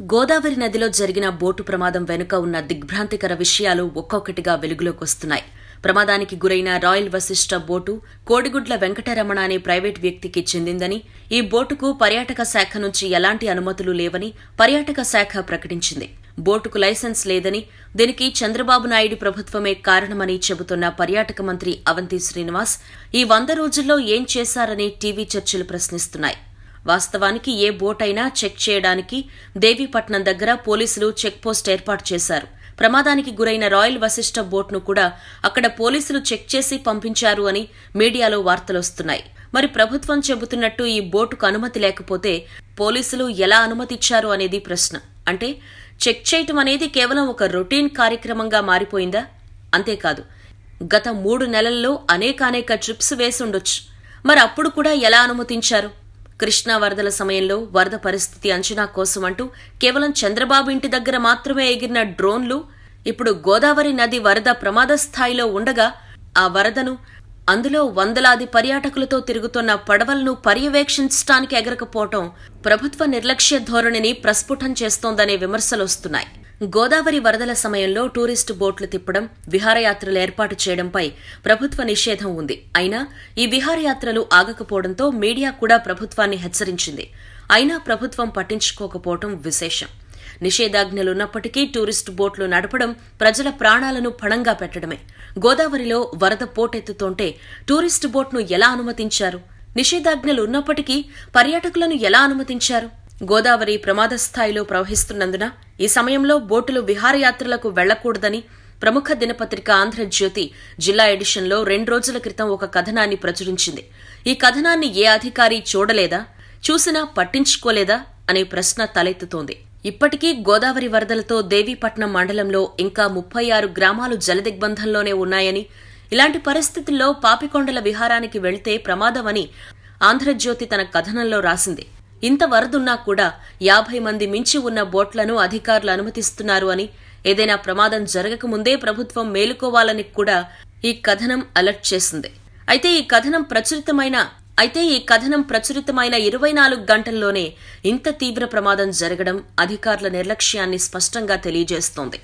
గోదావరి నదిలో జరిగిన బోటు ప్రమాదం వెనుక ఉన్న దిగ్భ్రాంతికర విషయాలు ఒక్కొక్కటిగా వెలుగులోకి వస్తున్నాయి. ప్రమాదానికి గురైన రాయల్ వశిష్ట బోటు కోడిగుడ్ల వెంకటరమణ అనే ప్రైవేట్ వ్యక్తికి చెందిందని ఈ బోటుకు పర్యాటక శాఖ నుంచి ఎలాంటి అనుమతులు లేవని పర్యాటక శాఖ ప్రకటించింది. బోటుకు లైసెన్స్ లేదని దీనికి చంద్రబాబు నాయుడు ప్రభుత్వమే కారణమని చెబుతున్న పర్యాటక మంత్రి అవంతి శ్రీనివాస్ ఈ వంద రోజుల్లో ఏం చేశారని టీవీ చర్చలు ప్రశ్నిస్తున్నాయి. వాస్తవానికి ఏ బోట్ అయినా చెక్ చేయడానికి దేవీపట్నం దగ్గర పోలీసులు చెక్పోస్ట్ ఏర్పాటు చేశారు. ప్రమాదానికి గురైన రాయల్ వశిష్ట బోట్ను కూడా అక్కడ పోలీసులు చెక్ చేసి పంపించారు అని మీడియాలో వార్తలొస్తున్నాయి మరి ప్రభుత్వం చెబుతున్నట్టు ఈ బోటుకు అనుమతి లేకపోతే పోలీసులు ఎలా అనుమతిచ్చారు అనేది ప్రశ్న. అంటే చెక్ చేయటం అనేది కేవలం ఒక రొటీన్ కార్యక్రమంగా మారిపోయిందా? అంతేకాదు గత మూడు నెలల్లో అనేకానేక ట్రిప్స్ వేసుండొచ్చు మరి అప్పుడు కూడా ఎలా అనుమతించారు? కృష్ణా వరదల సమయంలో వరద పరిస్థితి అంచనా కోసం అంటూ కేవలం చంద్రబాబు ఇంటి దగ్గర మాత్రమే ఎగిరిన డ్రోన్లు ఇప్పుడు గోదావరి నది వరద ప్రమాద స్థాయిలో ఉండగా ఆ వరదను అందులో వందలాది పర్యాటకులతో తిరుగుతున్న పడవలను పర్యవేక్షించడానికి ఎగరకపోవటం ప్రభుత్వ నిర్లక్ష్య ధోరణిని ప్రస్ఫుటం చేస్తోందనే విమర్శలొస్తున్నాయి గోదావరి వరదల సమయంలో టూరిస్టు బోట్లు తిప్పడం విహారయాత్రలు ఏర్పాటు చేయడంపై ప్రభుత్వ నిషేధం ఉంది. అయినా ఈ విహారయాత్రలు ఆగకపోవడంతో మీడియా కూడా ప్రభుత్వాన్ని హెచ్చరించింది. అయినా ప్రభుత్వం పట్టించుకోకపోవటం విశేషం. నిషేధాజ్ఞలున్నప్పటికీ టూరిస్టు బోట్లు నడపడం ప్రజల ప్రాణాలను పణంగా పెట్టడమే. గోదావరిలో వరద పోటెత్తుతోంటే టూరిస్టు బోట్ను ఎలా అనుమతించారు? నిషేధాజ్ఞలు ఉన్నప్పటికీ పర్యాటకులను ఎలా అనుమతించారు? గోదావరి ప్రమాద స్థాయిలో ప్రవహిస్తున్నందున ఈ సమయంలో బోటులు విహారయాత్రలకు వెళ్ళకూడదని ప్రముఖ దినపత్రిక ఆంధ్రజ్యోతి జిల్లా ఎడిషన్లో రెండు రోజుల క్రితం ఒక కథనాన్ని ప్రచురించింది. ఈ కథనాన్ని ఏ అధికారి చూడలేదా చూసినా పట్టించుకోలేదా అనే ప్రశ్న తలెత్తుతోంది. ఇప్పటికీ గోదావరి వరదలతో దేవీపట్నం మండలంలో ఇంకా ముప్పై ఆరు గ్రామాలు జలదిగ్బంధంలోనే ఉన్నాయని ఇలాంటి పరిస్థితుల్లో పాపికొండల విహారానికి వెళ్తే ప్రమాదమని ఆంధ్రజ్యోతి తన కథనంలో రాసింది. ఇంత వరదున్నా కూడా యాభై మంది మించి ఉన్న బోట్లను అధికారులు అనుమతిస్తున్నారు అని ఏదైనా ప్రమాదం జరగకముందే ప్రభుత్వం మేలుకోవాలని కూడా ఈ కథనం అలర్ట్ చేసింది. అయితే ఈ కథనం ప్రచురితమైన అయితే ఈ కథనం ప్రచురితమైన ఇరవై నాలుగు గంటల్లోనే ఇంత తీవ్ర ప్రమాదం జరగడం అధికారుల నిర్లక్ష్యాన్ని స్పష్టంగా తెలియజేస్తోంది.